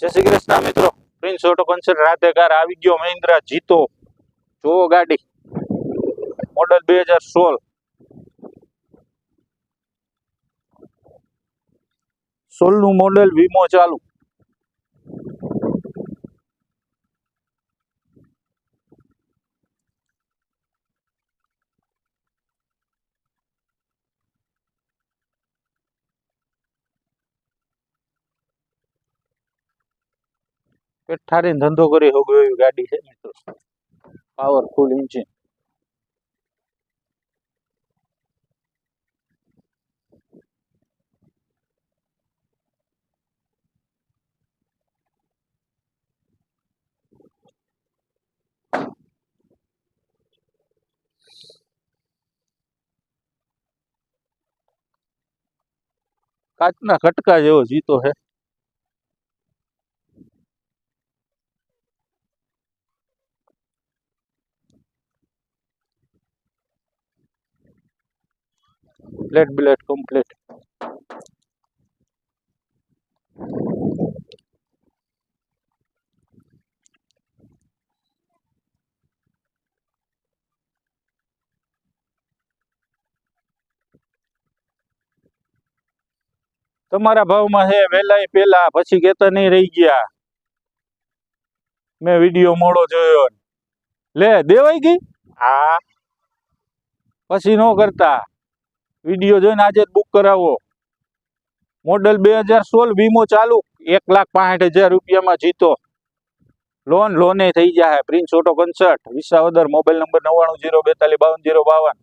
જય શ્રી કૃષ્ણ મિત્રો. Prince auto concert રાધેકાર આવી ગયો મહિન્દ્રા જીતો. જુઓ ગાડી. મોડલ બે હજાર સોળ. સોળનું મોડેલ વીમો ચાલુ. પેઠારીને ધંધો કરી હોગો એવી ગાડી છે મિત્રો પાવરફુલ ઇન્જિન કાચના ખટકા જેવો જીતો છે પ્લેટ બ્લેટ કમ્પ્લીટ તમારા ભાવમાં છે વહેલા પેલા પછી કેતા નહીં રહી ગયા. મેં વીડિયો મોડો જોયો લે દેવાઈ ગઈ? હા. પછી ન કરતા. વીડિયો જોઈને આજે બુક કરાવો. મોડલ બે હજાર સોળ વીમો ચાલુ. એક લાખ પાંસઠ હજાર રૂપિયામાં જીતો. લોન લોને થઈ જાય Prince auto concert Visavadar mobile number નવ્વાણું, જીરો બેતાલીસ, બાવન, જીરો બાવન.